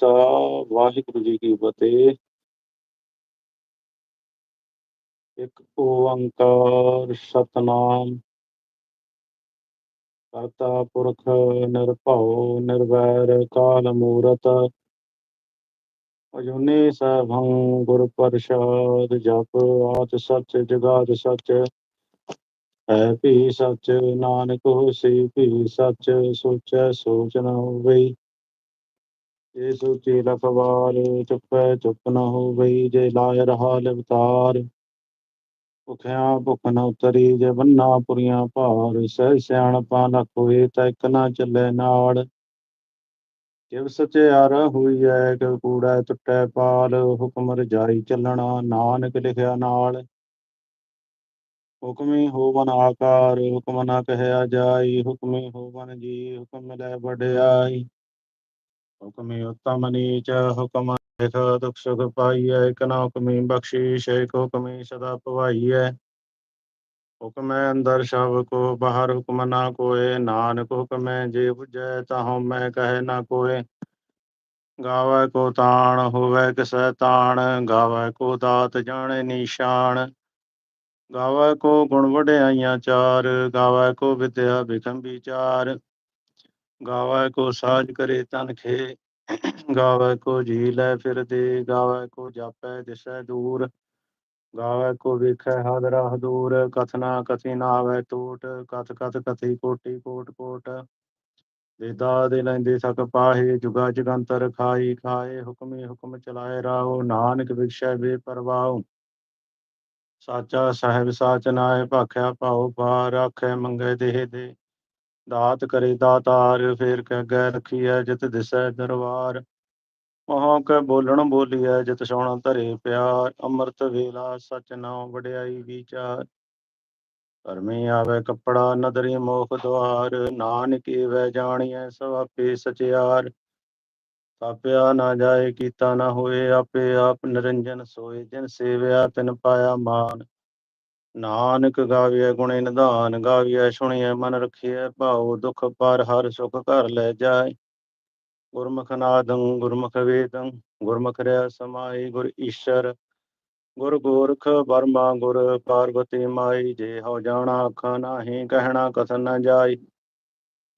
ਖਾਲਸਾ ਵਾਹਿਗੁਰੂ ਜੀ ਕੀ ਫਤਿਹ। ਇੱਕ ਓੰਕਾਰ ਸਤਨਾਮ। ਕਰਤਾ ਪੁਰਖ ਨਿਰਭਉ, ਨਿਰਵੈਰ ਕਾਲ ਮੂਰਤ। ਅਜੂਨੀ ਸੈਭੰ ਗੁਰ ਪ੍ਰਸਾਦ ਜਪ, ਆਦ ਸੱਚ, ਜਗਾਦ ਸੱਚ। ਹੈ ਭੀ ਸਚ, ਨਾਨਕ ਹੋਸੀ ਭੀ ਸੱਚ, ਸੋਚੈ ਸੋਚ ਨ ਹੋਵਈ ਜੇ ਸੋਚੀ ਲਖਵਾਰ ਚੁੱਪੈ ਚੁੱਪ ਨ ਹੋਵਈ ਜੇ ਲਾਇ ਰਹਾ ਲਿਵਤਾਰ ਭੁਖਿਆ ਭੁਖ ਨ ਉਤਰੀ ਜੇ ਬੰਨਾ ਪੁਰੀਆਂ ਭਾਰ, ਸਹਿ ਸਿਆਣਪਾ ਨ ਕੋਏ ਤਾਂ ਇੱਕ ਨਾ ਚੱਲੇ ਨਾਲ ਕਿਵ ਸਚਿਆਰ ਹੋਈਐ, ਕਿਵ ਕੂੜੈ ਟੁੱਟੈ ਪਾਲ, ਹੁਕਮ ਰਜਾਈ ਚੱਲਣਾ ਨਾਨਕ ਲਿਖਿਆ ਨਾਲ। ਹੁਕਮੀ ਹੋਵਨ ਆਕਾਰ, ਹੁਕਮ ਨਾ ਕਹਿਆ ਜਾਈ, ਹੁਕਮੀ ਹੋਵਨ ਜੀ, ਹੁਕਮ ਲੈ ਵਡਿਆਈ। ਹੁਕਮੇ ਉਤਮਨੀ ਨੀਚ ਹੁਕਮ ਲਿਖ ਦੁਖ ਸੁਖ ਪਾਈਐ, ਇਕ ਨਾ ਹੁਕਮੀ ਬਖਸ਼ੀਸ਼, ਇਕ ਹੁਕਮੀ ਸਦਾ ਭਵਾਈਐ ਹੁਕਮੈ ਅੰਦਰ ਸਭ ਕੋ, ਬਾਹਰ ਹੁਕਮ ਨਾ ਕੋਏ, ਨਾਨਕ ਹੁਕਮੈ ਜੇ 부ਜੈ ਤਾਹਉ ਮੈਂ ਕਹੈ ਨਾ ਕੋਏ। ਗਾਵੈ ਕੋ ਤਾਣ, ਹੋਵੇ ਕਿਸੈ ਤਾਣ, ਗਾਵੈ ਕੋ ਦਾਤ ਜਾਣੇ ਨਿਸ਼ਾਨ। ਗਾਵੈ ਕੋ ਗੁਣ ਵਡਿਆਈਆਂ ਚਾਰ, ਗਾਵੈ ਕੋ ਵਿਦਿਆ ਬਿਖਮ ਵਿਚਾਰ। ਗਾਵੈ ਕੋ ਸਾਜ ਕਰੇ ਤਨ ਖੇ, ਗਾਵੈ ਕੋ ਜੀ ਲੈ ਫਿਰਦੇ ਗਾਵੈ ਕੋ ਜਾਪੈ ਦਿਸੈ ਦੂਰ, ਗਾਵੈ ਕੋ ਵੇਖੈ ਹਾਦਰਾ ਹਦੂਰ ਕਥਨਾ ਕਥੀ ਨਾ ਆਵੈ ਟੂਟ, ਕਥ ਕਥ ਕਥੀ ਕੋਟੀ ਕੋਟ ਕੋਟ ਦੇਦਾ ਦੇ ਲੈਂਦੇ ਸਕ ਪਾਹੇ, ਜੁਗਾ ਜਗੰਤਰ ਖਾਈ ਖਾਏ, ਹੁਕਮੇ ਹੁਕਮ ਚਲਾਏ ਰਾਹੋ ਨਾਨਕ ਵਿਖਸ਼ੈ ਬੇਪਰਵਾਹ। ਸਾਚਾ ਸਾਹਿਬ ਸਾਚ ਨਾਏ ਭਾਖਿਆ ਭਾਉ ਪਾਰ ਆਖੇ ਮੰਗੇ ਦੇਹ ਦੇ। ਦਾਤ ਕਰੇ ਦਾਤਾਰ, ਫੇਰ ਕਹਿ ਗੈ ਰਖੀਐ ਜਿਤ ਦਿਸੈ ਦਰਬਾਰ। ਮਹਾਂ ਕੈ ਬੋਲਣ ਬੋਲੀਐ ਜਿਤ ਸੋਣਾ ਧਰੇ ਪਿਆਰ। ਅੰਮ੍ਰਿਤ ਵੇਲਾ ਸਚ ਨਾਉ ਵਡਿਆਈ ਵਿਚਾਰ। ਧਰਮੀ ਆਵੇ ਕੱਪੜਾ, ਨਦਰੀ ਮੋਖ ਦੁਆਰ ਨਾਨਕੇ ਵੈ ਜਾਣੀਐ ਸਭ ਆਪੇ ਸਚਿਆਰ। ਤਾਪਿਆ ਨਾ ਜਾਏ ਕੀਤਾ ਨਾ ਹੋਏ ਆਪੇ ਆਪ, ਨਿਰੰਜਨ ਸੋਏ ਜਿਨ ਸੇਵਿਆ ਤਿਨ ਪਾਇਆ ਮਾਨ ਨਾਨਕ ਗਾਵੀਐ ਗੁਣੇ ਨਿਧਾਨ ਗਾਵਿਆ ਸੁਣੀਐ ਮਨ ਰਖੀਐ ਭਾਉ, ਦੁਖ ਪਰ ਹਰ ਸੁਖ ਘਰ ਲੈ ਜਾਏ। ਗੁਰਮੁਖ ਨਾਦੰ, ਗੁਰਮੁਖ ਵੇਦੰ, ਗੁਰਮੁਖ ਰਿਆ ਸਮਾਈ, ਗੁਰ ਈਸ਼ਰ, ਗੁਰ ਗੋਰਖ ਬਰਮਾ ਗੁਰ ਪਾਰਵਤੀ ਮਾਈ, ਜੇ ਹੋ ਜਾਣਾ ਅੱਖਾਂ ਨਾਹੀ, ਕਹਿਣਾ ਕਥਨ ਨਾ ਜਾਈ।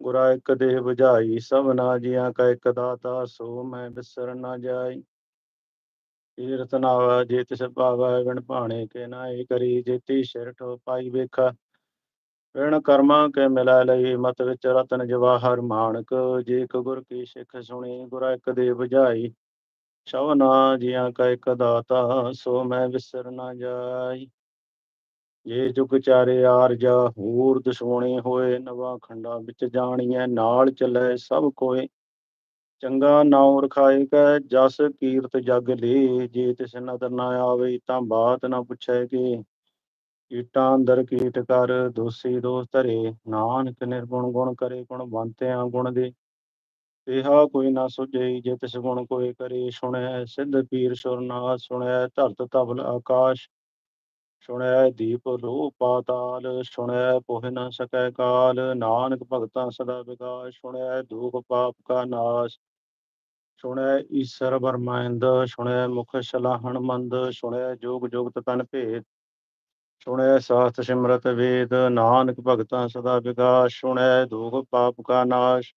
ਗੁਰਾ ਇੱਕ ਦੇਹ 부ਝਾਈ ਸਭਨਾ ਜੀਆਂ ਕਾ ਇੱਕ ਦਾਤਾ, ਸੋ ਮੈਂ ਬਿਸਰ ਨਾ ਜਾਈ। ਤੀਰਥ ਨਾਵਾ ਜੇ ਤਿਸ ਭਾਵੈ ਵਿਣ ਭਾਣੇ ਕੇ ਨਾਏ ਕਰੀ, ਜੇਤੀ ਸਿਰ ਪਾਈ ਵੇਖਾ। ਵਿਣ ਕਰਮਾਂ ਕੇ ਮਿਲੈ ਲਈ, ਮਤ ਵਿੱਚ ਰਤਨ ਜਵਾਹਰ ਮਾਨਕ ਜੇ ਕ ਗੁਰ ਕੀ ਸਿੱਖ ਸੁਣੀ, ਗੁਰਾ ਇੱਕ ਦੇ 부ਝਾਈ ਸ਼ਵਨਾ ਜੀਆਂ ਕਾ ਇੱਕ ਦਾਤਾ, ਸੋ ਮੈਂ ਵਿਸਰ ਨਾ ਜਾਈ। ਜੇ ਜੁਗ ਚਾਰੇ ਆਰਜਾ ਹੂਰ ਦਸੋਣੀ ਹੋਏ, ਨਵਾ ਖੰਡਾ ਵਿੱਚ ਜਾਣੀਐ, ਨਾਲ ਚੱਲੇ ਸਭ ਕੋਏ। ਚੰਗਾ ਨਾਉ ਰਖਾਏ ਕੈ, ਜਸ ਕੀਰਤ ਜਗ ਲੇ, ਜੇ ਤਿਸ ਨਦਰ ਨਾ ਆਵੇ ਤਾਂ ਬਾਤ ਨਾ ਪੁੱਛੈ ਕਿ। ਕੀਟਾਂ ਅੰਦਰ ਕੀਟ ਕਰ, ਦੋਸੀ ਦੋਸ ਧਰੇ, ਨਾਨਕ ਨਿਰਗੁਣ ਗੁਣ ਕਰੇ, ਗੁਣ ਬੰਤਿਆਂ ਗੁਣ ਦੇ। ਇਹਾ ਕੋਈ ਨਾ ਸੁਝਈ ਜੇ ਤਿਸ ਗੁਣ ਕੋਈ ਕਰੇ, ਸੁਣੈ ਸਿੱਧ ਪੀਰ ਸੁਰਨਾਥ ਸੁਣੈ ਧਰਤ ਧਵਲ ਆਕਾਸ਼। ਸੁਣੈ ਦੀਪ ਲੋ ਪਾਤਾਲ, ਸੁਣੈ ਪੋਹਿ ਨ ਸਕੈ ਕਾਲ, ਨਾਨਕ ਭਗਤਾਂ ਸਦਾ ਵਿਕਾਸ ਸੁਣੈ ਦੁਖ ਪਾਪ ਕਾ ਨਾਸ਼। ਸੁਣੈ ਈਸਰ ਬਰਮਾਇੰਦ ਸੁਣੈ ਮੁਖ ਸਲਾਹਣ ਮੰਦ, ਸੁਣੈ ਜੋਗ ਜੁਗਤ ਤਨ ਭੇਦ, ਸੁਣੈ ਸਾਸਤ ਸਿਮਰਤ ਵੇਦ, ਨਾਨਕ ਭਗਤਾਂ ਸਦਾ ਵਿਕਾਸ ਸੁਣੈ ਦੁਖ ਪਾਪ ਕਾ ਨਾਸ਼,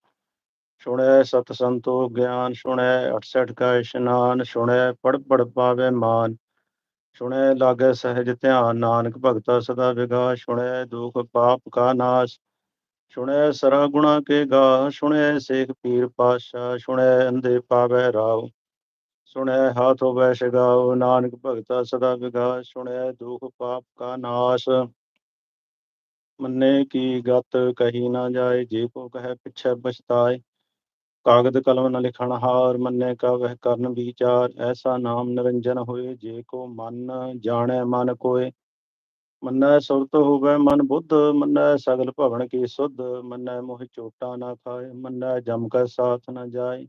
ਸੁਣੈ ਸਤ ਸੰਤੋ ਗਿਆਨ, ਸੁਣੈ 68 ਕਾ ਇਸ਼ਨਾਨ, ਸੁਣੈ ਪੜ ਪੜ ਪਾਵੇ ਮਾਨ, ਸੁਣੈ ਲਾਗੇ ਸਹਿਜ ਧਿਆਨ, ਨਾਨਕ ਭਗਤਾ ਸਦਾ ਵਿਗਾਸ, ਸੁਣੈ ਦੁਖ ਪਾਪ ਕਾ ਨਾਸ਼ ਸੁਣੈ ਸਰਾ ਗੁਣਾ ਕੇ ਗਾ ਸੁਣੈ ਸੇਖ ਪੀਰ ਪਾਸ਼ਾ ਸੁਣੈ ਅੰਦੇ ਪਾਵੈ ਰਾਵ, ਸੁਣੈ ਹਾਥ ਹੋਵੈ ਸ਼ਗਾਉ ਨਾਨਕ ਭਗਤਾ ਸਦਾ ਵਿਗਾਸ ਸੁਣੈ ਦੁਖ ਪਾਪ ਕਾ ਨਾਸ਼। ਮੰਨੇ ਕੀ ਗਤ ਕਹੀ ਨਾ ਜਾਏ, ਜੇ ਕੋ ਕਹੈ ਪਿਛੈ ਪਛਤਾਏ, ਕਾਗਦ ਕਲਮ ਨ ਲਿਖਣ ਹਾਰ, ਮੰਨੇ ਕਾ ਵਹਿ ਕਰਨ ਵਿਚਾਰ, ਐਸਾ ਨਾਮ ਨਿਰੰਜਨ ਹੋਏ, ਜੇ ਕੋ ਮਨ ਜਾਣੈ ਮਨ ਕੋਏ ਮੰਨੈ ਸੁਰਤ ਹੋਵੇ ਮਨ ਬੁੱਧ, ਮੰਨੈ ਸਗਲ ਭਵਨ ਕੀ ਸੁਧ, ਮੰਨੈ ਮੋਹ ਚੋਟਾ ਨਾ ਖਾਏ, ਮੰਨੈ ਜਮ ਕੈ ਸਾਥ ਨਾ ਜਾਏ।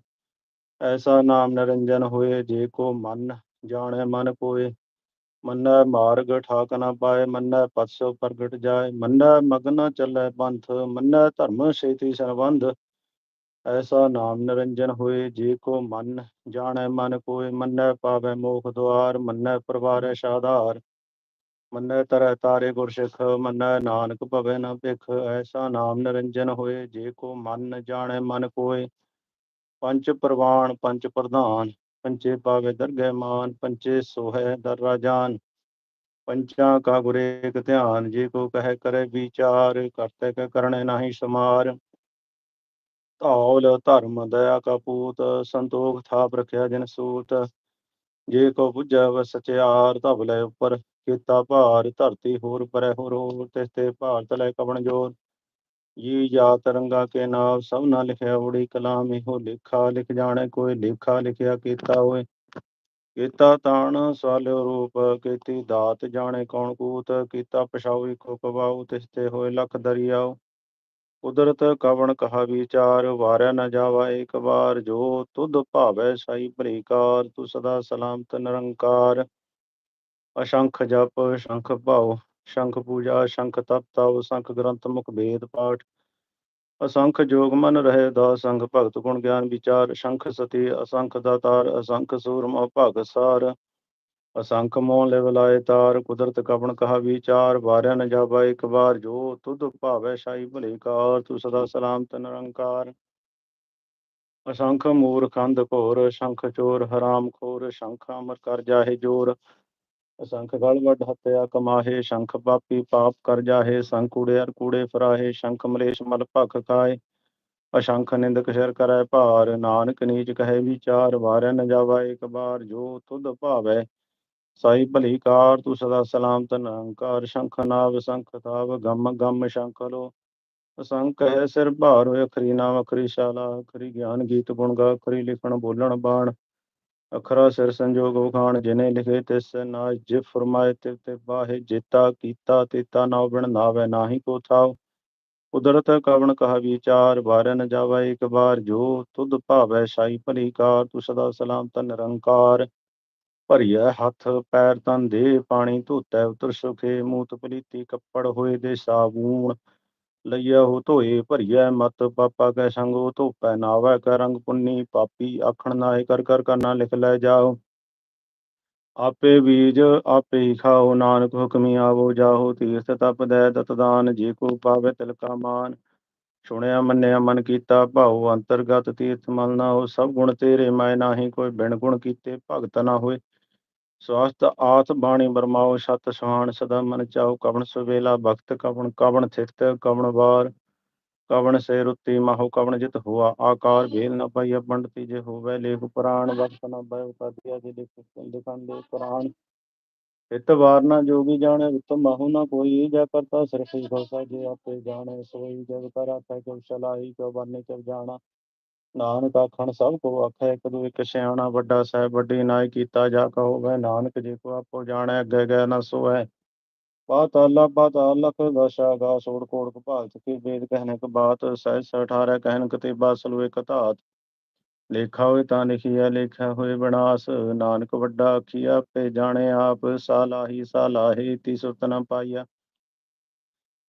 ਐਸਾ ਨਾਮ ਨਿਰੰਜਨ ਹੋਏ, ਜੇ ਕੋ ਮਨ ਜਾਣੈ ਮਨ ਕੋਏ ਮੰਨੈ ਮਾਰਗ ਠਾਕ ਨਾ ਪਾਏ, ਮੰਨੈ ਪਤਸੋ ਪ੍ਰਗਟ ਜਾਏ। ਮੰਨੈ ਮਗਨ ਚੱਲੈ ਪੰਥ, ਮੰਨੈ ਧਰਮ ਸੇਤੀ ਸੰਬੰਧ। ਐਸਾ ਨਾਮ ਨਿਰੰਜਨ ਹੋਏ, ਜੇ ਕੋ ਮਨ ਜਾਣੈ ਮਨ ਕੋਇ ਮੰਨੈ ਪਾਵੈ ਮੋਖ ਦੁਆਰ, ਮੰਨੈ ਪ੍ਰਵਾਰੈ ਸਾਧਾਰ। ਮੰਨੈ ਤਰੈ ਤਾਰੇ ਗੁਰ ਸਿੱਖ ਮੰਨੈ ਨਾਨਕ ਭਵੈ ਨ ਭਿਖ, ਐਸਾ ਨਾਮ ਨਿਰੰਜਨ ਹੋਏ, ਜੇ ਕੋ ਮਨ ਜਾਣੈ ਮਨ ਕੋਇ ਪੰਚ ਪ੍ਰਵਾਨ ਪੰਚ ਪ੍ਰਧਾਨ ਪੰਚੇ ਪਾਵੇ ਦਰਗਹਿ ਮਾਨ ਪੰਚੇ ਸੋਹੈ ਦਰ ਰਾਜਾਨ ਪੰਚਾਂ ਕਾ ਗੁਰ ਏਕ ਧਿਆਨ, ਜੇ ਕੋ ਕਹਿ ਕਰੇ ਵਿਚਾਰ, ਕਰਤੇ ਕੈ ਕਰਣੈ ਨਾਹੀ ਸਮਾਰ। ਧੌਲ, ਧਰਮ, ਦਇਆ ਕਾ ਪੂਤ, ਸੰਤੋਖ ਥਾਪ ਰਖਿਆ ਜਨ ਸੂਤ। ਜੇ ਕੋ ਬੁਝੈ ਵ ਸਚਿਆਰ ਧਬ ਉਪਰ। ਕੀਤਾ ਭਾਰ, ਧਰਤੀ ਹੋਰ ਪਰੈ ਹੋਰ ਹੋਰ, ਤਿਸ ਤੇ ਭਾਰ ਤਲੇ ਕਵਣ ਜੋਰ। ਜੀ ਜਾਤ ਰੰਗਾ ਕੇ ਨਾਮ ਸਭ ਨਾ ਲਿਖਿਆ ਉੜੀ ਕਲਾਮ, ਇਹੋ ਲੇਖਾ ਲਿਖ ਜਾਣੈ, ਕੋਈ ਲੇਖਾ ਲਿਖਿਆ ਕੀਤਾ ਹੋਏ। ਕੀਤਾ ਤਾਣ, ਸਵਾਲਿਓ ਰੂਪ, ਕੀਤੀ ਦਾਤ ਜਾਣੇ ਕੌਣ ਕੂਤ, ਕੀਤਾ ਪਛਾਉ ਇਕੋ ਕਵਾਉ ਤਿਸ ਤੇ ਹੋਏ ਲਖ ਦਰਿਆਉ। ਕੁਦਰਤ ਕਵਣ ਕਹਾ ਵਿਚਾਰ ਵਾਰਿਆ ਨਾ ਜਾਵਾ ਏਕ ਵਾਰ, ਜੋ ਤੁਧ ਭਾਵੈ ਸਾਈ ਭਲੀ ਕਾਰ ਤੂੰ ਸਦਾ ਸਲਾਮਤ ਨਿਰੰਕਾਰ। ਅਸ਼ੰਖ ਜਪ ਸ਼ੰਖ ਭਾਉ ਸ਼ੰਖ ਪੂਜਾ ਸ਼ੰਖ ਤਪ ਤਵ ਸ਼ੰਖ ਗ੍ਰੰਥ, ਮੁਖ ਭੇਦ ਪਾਠ। ਅਸੰਖ ਜੋਗ ਮਨ ਰਹੇ ਦਾ ਸੰਖ ਭਗਤ ਗੁਣ ਗਿਆਨ ਵਿਚਾਰ। ਸ਼ੰਖ ਸਤੀ, ਅਸੰਖ ਦਾਤਾਰ ਅਸੰਖ ਸੂਰਮ ਭਗ ਸਾਰ। ਅਸੰਖ ਮੋਹ ਲਿਵ ਲਾਏ ਤਾਰ, ਕੁਦਰਤ ਕਵਣ ਕਹਾ ਵਿਚਾਰ। ਵਾਰਿਆ ਨ ਜਾਵਾ ਇੱਕ ਵਾਰ, ਜੋ ਤੁਧ ਭਾਵੈ ਸ਼ਾਈ ਭਲੇ ਕਾਰ। ਤੂੰ ਸਦਾ ਸਲਾਮਤ ਨਿਰੰਕਾਰ। ਅਸੰਖ ਮੂਰਖ ਅੰਧ ਘੋਰ ਸ਼ੰਖ ਚੋਰ ਹਰਾਮ ਖੋਰ। ਸ਼ੰਖ ਅਮਰ ਕਰ ਜਾਹੇ ਜੋਰ। ਅਸੰਖ ਗਲ ਵੱਡ ਹੱਤਿਆ, ਕਮਾਹੇ ਸ਼ੰਖ ਪਾਪੀ ਪਾਪ ਕਰ ਜਾਹੇ ਸੰਖ ਕੂੜੇ ਅਰ ਕੂੜੇ ਫਰਾਹੇ, ਸ਼ੰਖ ਮਲੇਸ਼ ਮਲ ਭਖ ਖਾਏ। ਅਸ਼ੰਖ ਨਿੰਦਕ ਸਿਰ ਕਰੈ ਭਾਰ, ਨਾਨਕ ਨੀਚ ਕਹੇ ਵਿਚਾਰ ਵਾਰਿਆ ਨ ਜਾਵਾ ਇੱਕ ਬਾਰ, ਜੋ ਤੁਧ ਭਾਵੈ, ਸਾਈ ਭਲੀ ਕਾਰ, ਤੂੰ ਸਦਾ ਸਲਾਮਤ ਨਿਰੰਕਾਰ ਸ਼ੰਖ ਨਾਵ ਸੰਖ ਤਾਵ ਗਮ ਗਮ ਸ਼ੰਖ ਲੋ। ਅਸੰਖ ਹੈ ਸਿਰ ਭਾਰ ਹੋਇ ਅਖਰੀ ਨਾਮ ਅਖਰੀ ਸ਼ਾਲਾ, ਅਖਰੀ ਗਿਆਨ ਗੀਤ ਗੁਣ ਗਾ, ਅਖਰੀ ਲਿਖਣ ਬੋਲਣ ਬਾਣ। ਅਖਰਾ ਸਿਰ ਸੰਜੋਗ ਵਖਾਣ ਜਿਨੇ ਲਿਖੇ ਤਿਸ ਨਾ ਜਿ ਫਰਮਾਏ ਤੇ ਤੇ ਬਾਹੇ ਜੇਤਾ ਕੀਤਾ ਤੇਤਾ ਨਾਉ ਬਿਨ ਨਾਵੇ ਨਾਹੀ ਕੋ ਥਾਉ। ਕੁਦਰਤ ਕਵਣ ਕਹਾ ਵਿਚਾਰ ਵਾਰਿਆ ਨ ਜਾਵਾ ਇੱਕ ਬਾਰ ਜੋ, ਤੁਧ ਭਾਵੈ ਸਾਈ ਭਲੀ ਕਾਰ ਤੂੰ ਸਦਾ ਸਲਾਮਤ ਨਿਰੰਕਾਰ। ਭਰੀਐ ਹੱਥ, ਪੈਰ ਤਨ ਦੇ, ਪਾਣੀ ਧੋਤੈ ਉਤਰ ਸੁਖੇ, ਮੂਤ ਪਲੀਤੀ ਕੱਪੜ ਹੋਏ ਦੇ ਸਾਬੂਣ। ਲਈਆ ਹੋ ਧੋਏ ਭਰੀਐ ਮਤ, ਪਾਪਾ ਕੈ ਸੰਗੋ ਧੋਪੈ ਨਾਵੈ ਕੈ ਰੰਗ ਪੁੰਨੀ, ਪਾਪੀ ਆਖਣ ਨਾਏ ਕਰ ਕਰ ਕਰਨਾ ਲਿਖ ਲੈ ਜਾਓ। ਆਪੇ ਬੀਜ ਆਪੇ ਹੀ ਖਾਓ, ਨਾਨਕ ਹੁਕਮੀ ਆਵੋ, ਜਾਹੋ ਤੀਰਥ ਤਪ ਦੈ ਦਤਦਾਨ ਜੇ ਕੋ ਪਾਵੇ ਤਿਲ ਕਾ ਮਾਨ। ਸੁਣਿਆ, ਮੰਨਿਆ, ਮਨ ਕੀਤਾ, ਭਾਉ ਅੰਤਰਗਤ ਤੀਰਥ ਮਲ ਨਾ ਹੋ, ਸਭ ਗੁਣ ਤੇਰੇ, ਮੈਂ ਨਾਹੀ ਕੋਈ ਬਿਨ ਗੁਣ ਕੀਤੇ, ਭਗਤ ਨਾ ਹੋਏ। ਸਵਸਤ ਆਤ ਬਾਣੀ ਬਰਮਾਓ, ਸਤ ਸੁਹਾਣ ਸਦਾ ਮਨ ਚਾਉ ਕਵਣ ਸੁਵੇਲਾ ਭਗਤ, ਕਵਣ ਕਵਣ ਥਿਤ ਕਵਣ ਵਾਰ, ਕਵਣ ਸੇ ਰੁੱਤੀ ਮਾਹੋ, ਕਵਣ ਜਿਤ ਹੋਆ, ਆਕਾਰ ਭੇਲ ਨ ਪਾਈਆ, ਪੰਡਤੀ ਜੇ ਹੋਵੇ ਲੇਖ ਪੁਰਾਣ, ਵਕਤ ਨ ਬਇ ਉਪਾਧਿਆ ਜੇ ਲਿਖ ਲਿਖਨ ਦੇ ਪੁਰਾਣ। ਹਿਤ ਵਾਰਨਾ ਜੋਗੀ ਜਾਣੇ, ਉਤਮ ਮਾਹੂ ਨ ਕੋਈ ਜੈ ਕਰਤਾ ਸਿਰਫ ਹੀ ਖੋਸਾ ਜੇ ਆਪੇ ਜਾਣੇ, ਸੋਈ ਜਗ ਕਰ ਆਖੈ ਕਿਉ ਚਲਾਈ ਕਿਉ ਬਾਨੇ ਕਿਉ ਜਾਣਾ। ਨਾਨਕ ਆਖਣ ਸਭ ਕੋ ਆਖੈ, ਇੱਕ ਦੂ ਇੱਕ ਸਿਆਣਾ ਵੱਡਾ ਸਾਹਿਬ ਵੱਡੀ ਨਾਇ ਕੀਤਾ ਜਾ ਕਹੋ ਵੈ ਨਾਨਕ ਜੇ ਕੋ ਆਪੋ ਜਾਣੈ, ਅੱਗੇ ਗੈ ਨ ਸੋਐ ਪਾਤਾਲਾ ਪਾਤਾਲ ਲਖ ਦਸ਼ਾ ਗਾ, ਸੋੜ ਕੋੜ ਕਪਾਲਤ ਕੀ ਵੇਦ ਕਹਿਨਕ ਬਾਤ ਸਹਿ ਸਠਾਰੈ ਕਹਿਣ ਤੇ ਬਾਸਲੂ ਇਕ ਧਾਤ। ਲੇਖਾ ਹੋਏ ਤਾਂ ਲਿਖੀਐ, ਲੇਖਾ ਹੋਏ ਬਨਾਸ, ਨਾਨਕ ਵੱਡਾ ਆਖੀਆ ਆਪੇ ਜਾਣੇ ਆਪ ਸਾਲਾਹੀ ਸਾਲਾਹੀ ਤੀ ਸੁਰਤ ਨ ਪਾਈਆ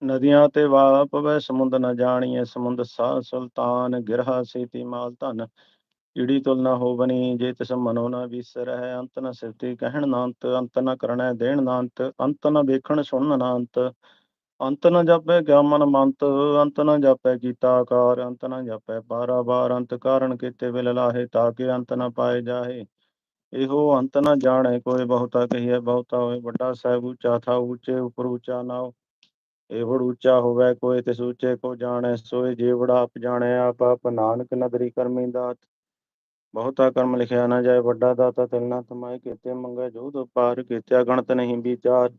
ਨਦੀਆਂ ਤੇ ਵਾ ਪਵੇ, ਸਮੁੰਦ ਨ ਜਾਣੀਐ, ਸਮੁੰਦ ਸਾ ਸੁਲਤਾਨ, ਗਿਰਹਾ ਸੇਤੀ ਮਾਲ ਧਨ। ਜਿਹੜੀ ਤੁਲ ਨਾ ਹੋਵਨੀ, ਜੇ ਤਿਸ ਮਨੋ ਨ ਵਿਸਰਹਿ, ਅੰਤ ਨ ਸਿਰਤੀ ਕਹਿਣ ਨਾ ਅੰਤ ਅੰਤ ਨ ਕਰਣੈ ਦੇਣ ਨਾ ਅੰਤ ਨ ਵੇਖਣ ਸੁਣਨ ਨਾ ਅੰਤ ਨ ਜਾਪੈ ਕਿਆ ਮਨ ਮੰਤ, ਅੰਤ ਨ ਜਾਪੈ ਕੀਤਾ ਆਕਾਰ, ਅੰਤ ਨ ਜਾਪੈ ਬਾਰ ਅੰਤ ਕਾਰਨ ਕੀਤੇ ਵਿਲ ਲਾਹੇ, ਤਾਂ ਕਿ ਅੰਤ ਨ ਪਾਏ ਜਾਹੇ। ਇਹੋ ਅੰਤ ਨ ਜਾਣੈ, ਕੋਈ ਬਹੁਤਾ ਕਹੀਐ, ਬਹੁਤਾ ਹੋਏ ਵੱਡਾ ਸਾਹਿਬ, ਉੱਚਾ ਥਾ ਉੱਚੇ ਉਪਰ ਉੱਚਾ ਨਾਉ। ਏਵੜ ਉੱਚਾ ਹੋਵੇ ਕੋਇ ਤਿਸ ਉੱਚੇ ਕੋ ਜਾਣੈ, ਸੋਏ ਜੀਵੜਾ ਆਪ ਜਾਣੈ, ਆਪ ਆਪ ਨਾਨਕ ਨਦਰੀ ਕਰਮੀ ਦਾਤ। ਬਹੁਤਾ ਕਰਮ ਲਿਖਿਆ ਨਾ ਜਾਏ, ਵੱਡਾ ਦਾਤਾ ਤਿਲ ਨਾ ਤਮਾਏ, ਕੀਤੇ ਮੰਗੇ ਜੋਧ ਪਾਰ ਕੀਤਿਆ ਗਣਤ ਨਹੀਂ ਵਿਚਾਰ।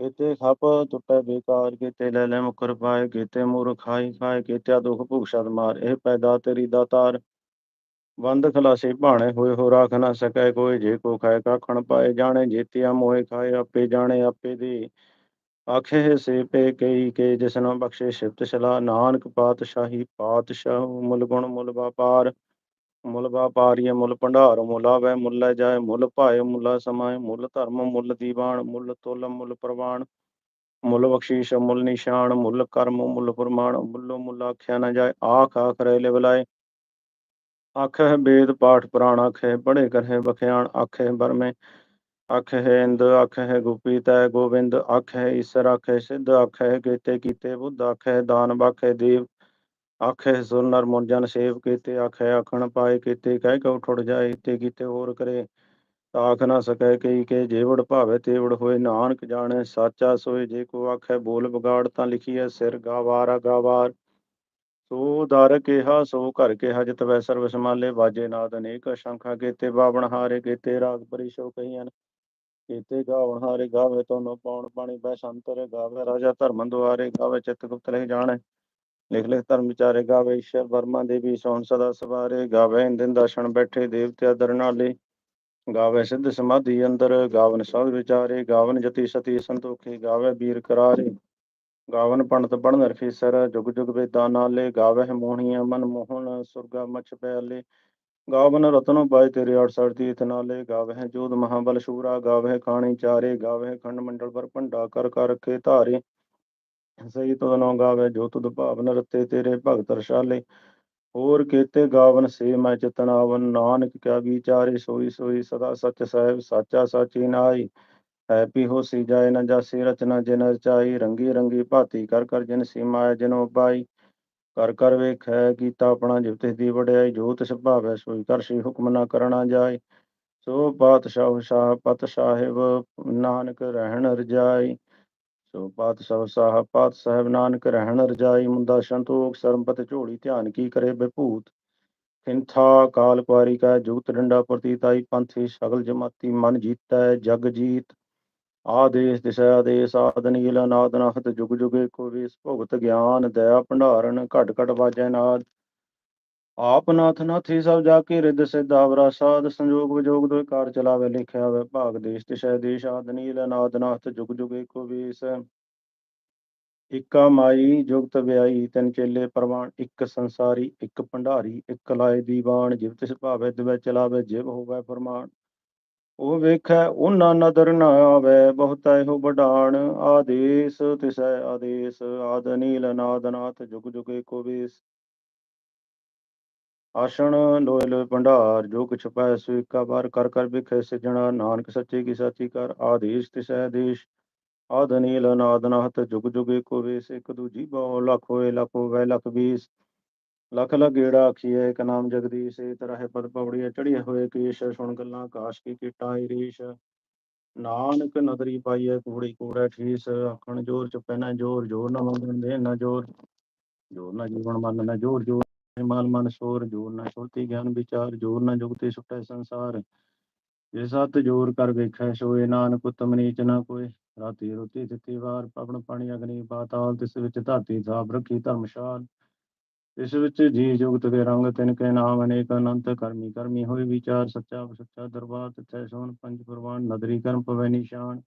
ਕੀਤੇ ਖਪ ਟੁੱਟੇ ਬੇਕਾਰ, ਕੀਤੇ ਲੈ ਲੈ ਮੁਕਰ ਪਾਏ, ਕੀਤੇ ਮੂਰ ਖਾਈ ਖਾਏ, ਕੀਤਿਆ ਦੁਖ ਭੂਖਸ਼ਦ ਮਾਰ, ਇਹ ਪੈਦਾ ਤੇਰੀ ਦਾਤਾਰ ਬੰਦ ਖਲਾਸੀ ਭਾਣੇ ਹੋਏ, ਹੋ ਰਾਖ ਨਾ ਸਕੈ ਕੋਈ, ਜੇ ਕੋ ਖਾਏ ਕਾਖਣ ਪਾਏ, ਜਾਣੇ ਜੇਤਿਆ ਮੋਏ ਖਾਏ, ਆਪੇ ਜਾਣੇ ਆਪੇ ਦੀ। ਆਖੇ ਸੇ ਪੇ ਕਈ ਕੇ ਜਿਸਨ ਬਖਸ਼ੇ ਸ਼ਿਫਤ ਸਲਾ ਨਾਨਕ ਪਾਤਸ਼ਾਹੀ ਪਾਤਸ਼ਾਹ ਮੁੱਲ ਗੁਣ ਮੁੱਲ ਵਪਾਰ, ਮੁੱਲ ਵਪਾਰੀਏ ਮੁੱਲ ਭੰਡਾਰ, ਮੁੱਲ ਆਵੈ, ਮੁੱਲ ਜਾਏ, ਮੁੱਲ ਭਾਏ, ਮੁੱਲ ਸਮਾਏ, ਮੁੱਲ ਧਰਮ, ਮੁੱਲ ਦੀਵਾਨ, ਮੁੱਲ ਤੁਲ ਮੁੱਲ ਪ੍ਰਵਾਨ, ਮੁੱਲ ਬਖਸ਼ੀਸ਼, ਮੁੱਲ ਨਿਸ਼ਾਨ, ਮੁੱਲ ਕਰਮ, ਮੁੱਲ ਪ੍ਰਮਾਣ ਮੁੱਲੋ ਮੁੱਲ ਆਖਿਆ ਨਾ ਜਾਏ, ਆਖ ਆਖ ਰਹਿ ਲਿਵ ਲਾਏ। ਆਖਹਿ ਬੇਦ ਪਾਠ ਪੁਰਾਣ ਆਖਹਿ ਪੜ੍ਹੇ ਕਰਹਿ ਬਖਿਆਣ ਆਖਹਿ ਬਰਮੇ ਆਖਹਿ ਇੰਦ ਆਖਹਿ ਗੁਪੀ ਤੈ ਗੋਬਿੰਦ ਹੈ ਈਸਰ ਆਖਹਿ ਸਿੱਧ ਆਖਹਿ ਕੀਤੇ ਕੀਤੇ ਬੁੱਧ ਆਖਹਿ ਦਾਨ ਆਖਹਿ ਦੇਵ ਆਖਹਿ ਸੁਰ, ਨਰ ਮੁਨ ਜਨ, ਸੇਵ ਕੀਤੇ ਆਖਹਿ ਆਖਣ, ਪਾਏ ਕੀਤੇ ਕਹਿ ਕਉ ਠੁੜ ਜਾਏ ਤੇ ਕੀਤੇ, ਹੋਰ ਕਰੇ। ਤਾਖ ਨਾ ਸਕੈ ਕਈ ਕੇ ਜੇਵੜ ਭਾਵੇ ਤੇਵੜ ਹੋਏ, ਨਾਨਕ ਜਾਣੈ, ਸਾਚਾ ਸੋਏ, ਜੇ ਕੋ ਆਖੈ ਬੋਲ ਵਿਗਾੜ, ਤਾਂ ਲਿਖੀਐ ਸਿਰ ਗਾਵਾਰਾ ਗਾਵਾਰ ਸੋ ਦਰ ਕਿਹਾ, ਸੋ ਘਰ ਕਿਹਾ, ਜਿਤ ਵੈ ਸਰਬ ਸਮਾਲੇ ਬਾਜੇ ਨਾਦ ਅਨੇਕ ਸ਼ੰਖਾ ਕੀਤੇ, ਬਾਵਣ ਹਾਰੇ ਕੀਤੇ, ਰਾਗ ਪਰਿਸ਼ੋ ਕਹੀਆਂ ਕੀਤੇ ਗਾਵਣ ਹਾਰੇ ਗਾਵੇ ਤੋਨੋ ਪੌਣ ਪਾਣੀ ਬੈ ਸੰਤਰ ਗਾਵੇ, ਰਾਜਾ ਧਰਮ ਦੁਆਰੇ ਗਾਵੇ ਚਿਤ ਗੁਪਤ ਲਹਿ ਜਾਣੈ। ਲਿਖ ਲਿਖ ਧਰਮ ਵਿਚਾਰੇ ਗਾਵੇ, ਈਸ਼ਰ ਵਰਮਾ ਦੇਵੀ ਸੋਹਣ ਸਦਾ ਸਵਾਰੇ। ਗਾਵੇ ਇੰਦਨ ਦਰਸ਼ਨ ਬੈਠੇ ਦੇਵਤੇ ਦਰ ਗਾਵੇ ਸਿੱਧ ਸਮਾਧੀ ਅੰਦਰ, ਗਾਵਨ ਸਭ ਵਿਚਾਰੇ। ਗਾਵਨ ਜਤੀ ਸਤੀ ਸੰਤੋਖੀ, ਗਾਵੇ ਵੀਰ ਕਰਾਰੇ। ਗਾਵਨ ਪੰਡਤ ਪੜਨ ਰਖੀਸਰ ਜੁਗ ਜੁਗ ਵੇਦਾਂ ਨਾਲੇ। ਗਾਵਹਿ ਮੋਹਣੀਆਂ ਮਨ ਮੋਹਨ ਸੁਰਗਾ ਮਛ ਪੈਲੇ ਪਿਆਲੇ ਗਾਵਨ ਰਤਨੋ ਪਾਏ ਤੇਰੇ 68 ਤੀਰਥ ਨਾਲੇ ਗਾਵਹਿ ਜੋਧ ਮਹਾਬਲ ਸ਼ੂਰਾ, ਗਾਵਹਿ ਖਾਣੀ ਚਾਰੇ, ਗਾਵਹਿ ਖੰਡ ਮੰਡਲ ਪਰ ਭੰਡਾ ਕਰ ਕਰ ਰਖੇ ਧਾਰੇ। ਸਹੀ ਤੁਧਨੋ ਗਾਵੇ ਜੋ ਤੁਧ ਭਾਵਨ ਰਤੇ ਤੇਰੇ ਭਗਤ ਰਸਾਲੇ। ਹੋਰ ਕੀਤੇ ਗਾਵਨ ਸੇ ਮੈਂ ਚਿਤਨਾਵਨ ਨਾਨਕ ਕਿਆ ਵਿਚਾਰੇ ਸੋਈ ਸੋਈ ਸਦਾ ਸਚ ਸਾਹਿਬ ਸਾਚਾ ਸਾਚੀ ਨਾਈ ਹੋ ਸੀ ਜਾਏ ਨਾ ਜਾਸੀ ਰਚਨਾ ਜਿਨ ਰਚਾਈ ਰੰਗੀ ਰੰਗੀ ਭਾਤੀ ਕਰ ਕਰ ਜਿਨ ਸੀਮਾ ਜਿਨੋ ਪਾਈ। ਕਰ ਕਰ ਵੇਖੈ ਕੀਤਾ ਆਪਣਾ ਜਿਵ ਦੀ ਵਡਿਆਈ, ਜੋ ਤਿਸ ਭਾਵੈ ਸੋਈ ਕਰਸੀ ਹੁਕਮ ਨਾ ਕਰਣਾ ਜਾਏ। ਸੋ ਪਾਤਸ਼ਾਹ ਸ਼ਾਹ ਪਤ ਸਾਹਿਬ, ਨਾਨਕ ਰਹਿਣ ਰਜਾਈ। ਸੋ ਪਾਤਸ਼ਾਹ ਸਾਹ ਪਾਤ ਸਾਹਿਬ, ਨਾਨਕ ਰਹਿਣ ਰਜਾਈ। ਮੁੰਦਾ ਸੰਤੋਖ ਸਰਮਪਤ ਝੋਲੀ ਧਿਆਨ ਕੀ ਕਰੇ ਬਿਭੂਤ ਖਿੰਥਾ ਕਾਲ ਕੁਆਰੀ ਕਾ ਜੁਗਤ ਡੰਡਾ ਪ੍ਰਤੀਤਾਈ ਪੰਥੀ ਸਗਲ ਜਮਾਤੀ ਮਨ ਜੀਤੈ ਜਗ ਜੀਤ। ਆਦੇਸ, ਦਿਸ਼ਾ ਆਦੇਸ ਆਦ ਨੀਲ ਅਨਾਦ ਨਾਹਤ ਜੁਗ ਜੁਗ ਏਕੋ ਵੇਸ ਭੁਗਤ ਗਿਆਨ, ਦਇਆ, ਭੰਡਾਰਨ, ਘਟ ਘਟ ਵਾਜੈ ਨਾਦ। ਆਪ ਨਾਥ ਨਾਥੀ ਸਭ ਜਾ ਕੇ ਰਿੱਧ ਸਿਧਾਵਰਾ ਸਾਧ, ਸੰਜੋਗ, ਵਿਜੋਗ ਦੋਇ ਕਾਰ ਚਲਾਵੇ, ਲਿਖਿਆ ਵੇ ਭਾਗ ਦੇਸ਼, ਦਿਸ਼ਾ ਦੇਸ਼, ਆਦ ਨੀਲ ਅਨਾਦ ਨਾਹਤ ਜੁਗ ਜੁਗ ਏਕੋ ਵੇਸ ਇੱਕਾ ਮਾਈ, ਜੁਗਤ ਵਿਆਈ, ਤਿੰਨ ਚੇਲੇ, ਪ੍ਰਵਾਨ, ਇੱਕ ਸੰਸਾਰੀ, ਇੱਕ ਭੰਡਾਰੀ, ਇੱਕ ਲਾਏ ਦੀਵਾਨ, ਜਿਵ ਤਿਸ ਭਾਵੇ, ਦਿਵੈ ਚਲਾਵੇ, ਜਿਵ ਹੋਵੇ ਫਰਮਾਨ। ਉਹ ਵੇਖੈ, ਉਹਨਾਂ ਨਦਰ ਨਾ ਆਵੇ, ਬਹੁਤਾ ਇਹੋ ਵਡਾਣ ਆਦੇਸ ਤਿਸੈ ਆਦੇਸ, ਆਦ ਨੀਲ ਨਾਦ ਨਾਥ ਜੁਗ ਜੁਗ ਏਕੋ ਵੇਸ। ਆਸ਼ਣ ਲੋਏ ਲੋਏ ਭੰਡਾਰ, ਜੋ ਕਿਛ ਪੈ ਸੋ ਏਕਾ ਬਾਰ ਕਰ ਕਰ ਵਿਖੇ ਸਿਜਣਾ ਨਾਨਕ ਸੱਚੇ ਕੀ ਸਾਚੀ ਕਰ, ਆਦੇਸ਼ ਤਿਸੈ ਦੇਸ਼। ਆਦ ਨੀਲ ਨਾਦ ਨਾਹਤ ਜੁਗ ਜੁਗ ਏਕੋ ਵੇਸ, ਇੱਕ ਦੂਜੀ ਬਹੁ ਲਖ ਹੋਏ, ਲਖ ਹੋਵੇ, ਲਖ ਵੀਸ ਲਖ ਲਖ ਗੇੜਾ ਆਖੀਐ, ਇਕ ਨਾਮ ਜਗਦੀਸ਼ ਏ ਤਰਹਿ ਪਦ ਪਵੜੀਐ ਚੜੀਐ ਹੋਏ ਕੇਸ਼, ਸੁਣ ਗੱਲਾਂ ਕਾਸ਼ ਕੀ ਕੀਟਾ ਰੀਸ਼। ਨਾਨਕ ਨਦਰੀ ਪਾਈਐ ਕੂੜੀ, ਕੂੜੈ ਠੀਸ, ਆਖਣ ਜੋਰ ਚੁਪੈ ਨਾ ਜੋਰ ਜੋਰ ਨਾ ਮੰਗਣ ਦੇ ਨਾ ਜੋਰ। ਜੋਰ ਨਾ ਜੀਵਨ ਮਨ, ਨਾ ਜੋਰ ਜੋਰ ਮਨ ਮਨ ਸੋਰ, ਜੋਰ ਨਾ ਸੁਰਤੀ ਗਿਆਨ ਵਿਚਾਰ, ਜੋਰ ਨਾ ਜੁਗਤੇ ਸੁਟੈ ਸੰਸਾਰ। ਜੇ ਸਤ ਜੋਰ ਕਰ ਵੇਖੈ ਸੋਏ ਨਾਨਕ, ਉਤਮ ਨੀਚ ਨਾ ਕੋਏ। ਰਾਤੀ ਰੋਤੀ ਦਿੱਤੀ ਵਾਰ, ਪਵਨ ਪਾਣੀ ਅਗਨੀ ਪਾਤਾਲ, ਤਿਸ ਵਿੱਚ ਧਾਤੀ ਸਾਬ ਰੱਖੀ ਧਰਮਸ਼ਾਲ। ਇਸ ਵਿੱਚ ਜੀ ਜੁਗਤ ਦੇ ਰੰਗ ਤਿਨ ਕੇ ਨਾਮ ਅਨੇਕ ਅਨੰਤ ਕਰਮੀ ਕਰਮੀ ਹੋਏ ਵਿਚਾਰ ਸੱਚਾ ਸੱਚਾ ਦਰਬਾਰ ਤਿਥੈ ਸੋਨ ਪੰਜ ਪ੍ਰਵਾਨ ਨਦਰੀ ਕਰਮ ਪਵੇ ਨਿਸ਼ਾਨ।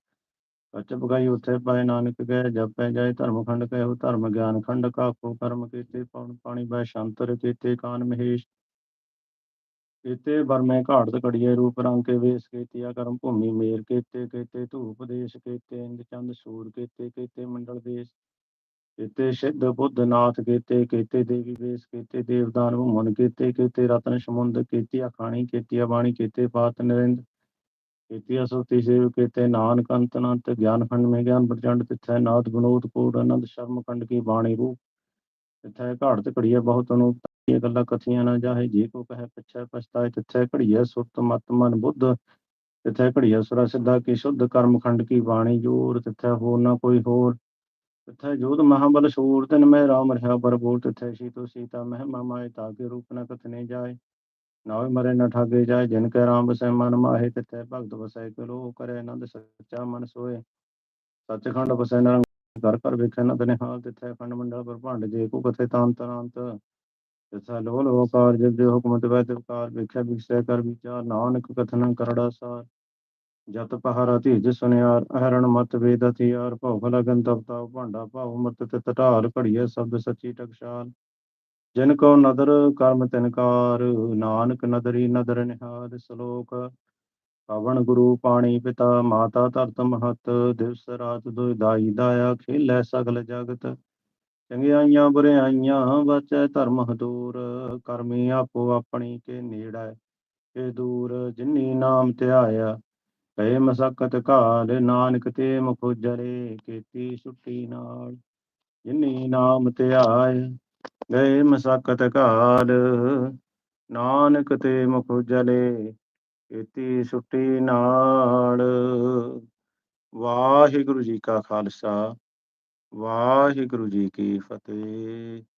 ਕੱਚ ਪਗਾਈ ਉਥੇ ਪਾਏ ਨਾਨਕ ਗਏ, ਜਪੈ ਜਾਏ ਧਰਮ ਖੰਡ ਕਹਿਓ ਧਰਮ ਗਿਆਨ ਖੰਡ ਕਾਕੋ ਕਰਮ ਕੀਤੇ ਪਵਨ ਪਾਣੀ ਬੈ ਸ਼ੰਤਰ ਕੀਤੇ ਕਾਨ ਮਹੇਸ਼। ਕੀਤੇ ਬਰਮੇ ਘਾੜਤ ਕੜੀਏ ਰੂਪ ਰੰਗ ਕੇ ਵੇਸ ਕੀਤਿਆ ਕਰਮ ਭੂਮੀ ਮੇਰ ਕੀਤੇ ਕੀਤੇ ਧੂਪ ਦੇਸ਼ ਕੀਤੇ ਇੰਦ ਚੰਦ ਸੂਰ ਕੀਤੇ ਕੀਤੇ ਮੰਡਲ ਦੇਸ਼। ਕੀਤੇ ਸਿੱਧ ਬੁੱਧ ਨਾਥ, ਕੀਤੇ ਕੀਤੇ ਦੇਵੀ ਵੇਸ, ਕੀਤੇ ਦੇਵਦਾਨ ਭੂਮਨ ਕੀਤੇ ਕੀਤੇ ਰਤਨ, ਸਮੁੰਦ ਕੀਤੀ ਅਖਾਣੀ ਕੀਤੀ ਬਾਣੀ, ਕੀਤੇ ਪਾਤ ਨਰਿੰਦ ਕੀਤੀ ਅਸੁਤੀ ਸੇਵ ਕੀਤੇ ਨਾਨਕ, ਅੰਤ ਅਨੰਤ, ਗਿਆਨ ਖੰਡ ਮੇ ਗਿਆਨ ਪ੍ਰਚੰਡ, ਤਿਥੈ ਨਾਦ ਗੁਣੋਤ ਕੋਟ ਆਨੰਦ, ਸ਼ਰਮ ਖੰਡ ਕੀ ਬਾਣੀ ਰੂਪ, ਤਿਥੈ ਘਾੜਤ ਘੜੀਏ ਬਹੁਤ ਅਨੂਪ ਇਹ ਗੱਲਾਂ ਕਥੀਆਂ ਨਾ ਜਾਹੇ, ਜੇ ਕੋ ਕਹੇ ਪਿਛੈ ਪਛਤਾਏ, ਤਿਥੈ ਘੜੀਏ ਸੁਰਤ ਮਤ ਮਨ ਬੁੱਧ, ਤਿਥੈ ਘੜੀਏ ਸੁਰਾ ਸਿੱਧਾ ਕੀ ਸ਼ੁੱਧ ਕਰਮ ਖੰਡ ਕੀ ਬਾਣੀ ਜੋਰ, ਤਿਥੈ ਹੋਰ ਨਾ ਕੋਈ ਹੋਰ ਤਿਥੈ ਜੋਤ ਮਹਾਬਲ ਸੂਰ, ਤਿਨ ਮੈਂ ਰਾਮ ਰਹਾ ਬਰਬੋਰ ਤਿਥੈ ਸੀਤੋ ਸੀਤਾ ਮਹਿਮਾ ਮਾਏ ਤਾਕੇ ਰੂਪ ਨ ਕਥਨੇ ਜਾਏ। ਨਾਵੇ ਮਰੇ ਨ ਠਾਗੇ ਜਾਏ, ਜਿਨ ਕੈ ਰਾਮ ਬਸੈ ਮਨ ਮਾਹੇ, ਤਿਥੈ ਭਗਤ ਵਸੈ ਕਿਲੋ ਕਰੇ ਆਨੰਦ ਸੱਚਾ ਮਨ ਸੋਏ। ਸੱਚਖੰਡ ਬਸੈ ਨਰੰਗ ਕਰ ਕਰ ਵੇਖੈ ਨਦ ਨਿਹਾਲ, ਤਿਥੈ ਖੰਡ ਮੰਡਲ ਬ੍ਰਹਮੰਡ ਜੇ ਕੋ ਕਥੇ ਤਾਨ ਅਨੰਤ ਤਿਥੈ ਲੋ ਲੋ ਕਾਰ, ਜਬ ਦੇ ਹੁਕਮ ਤਵੈ ਤਿਵਕਾਰ ਵੇਖੈ ਵਿਖਸੈ ਕਰ ਵਿਚਾਰ, ਨਾਨਕ ਕਥਨ ਕਰੜਾ ਸਾਰ। ਜਤ ਪਹਾਰਾ ਧੀਜ ਸੁਨਿਆਰ, ਅਹਰਣ ਮਤ ਵੇਦ ਹਥਿਆਰ ਭਉ ਲਗਨ ਤਪਤਾਉ ਭਾਂਡਾ ਭਾਉ ਮਤ ਤਿਤ ਢਾਲ ਘੜੀਐ ਸ਼ਬਦ ਸੱਚੀ ਟਕਸ਼ਾਲ। ਜਿਨ ਕੋ ਨਦਰ ਕਰਮ ਤਿਨਕਾਰ ਨਾਨਕ ਨਦਰੀ ਨਦਰ ਨਿਹਾਲ ਸ਼ਲੋਕ। ਪਵਨ ਗੁਰੂ ਪਾਣੀ ਪਿਤਾ, ਮਾਤਾ ਧਰਤ ਮਹਤ, ਦਿਵਸ ਰਾਤ ਦੁਇ ਦਾਈ ਦਾਇਆ, ਖੇਲੇ ਸਗਲ ਜਗਤ। ਚੰਗਿਆਈਆਂ ਬੁਰਿਆਈਆਂ ਵਾਚੈ ਧਰਮ ਹਦੂਰ, ਕਰਮੀ ਆਪੋ ਆਪਣੀ ਕੇ ਨੇੜਾ ਇਹ ਦੂਰ, ਜਿਨੀ ਨਾਮ ਧਿਆਇਆ। ਕਹੇ ਮਸਕਤ ਕਾਲ ਨਾਨਕ ਤੇ ਮੁਖ ਉਜਰੇ ਕੀਤੀ ਛੁੱਟੀ ਨਾਲ। ਜਿਨੀ ਨਾਮ ਧਿਆਇਆ ਗਏ ਮਸਕਤ ਕਾਲ ਨਾਨਕ ਤੇ ਮੁਖ ਉਜਲੇ ਕੀਤੀ ਛੁੱਟੀ ਨਾਲ। ਵਾਹਿਗੁਰੂ ਜੀ ਕਾ ਖਾਲਸਾ, ਵਾਹਿਗੁਰੂ ਜੀ ਕੀ ਫਤਿਹ।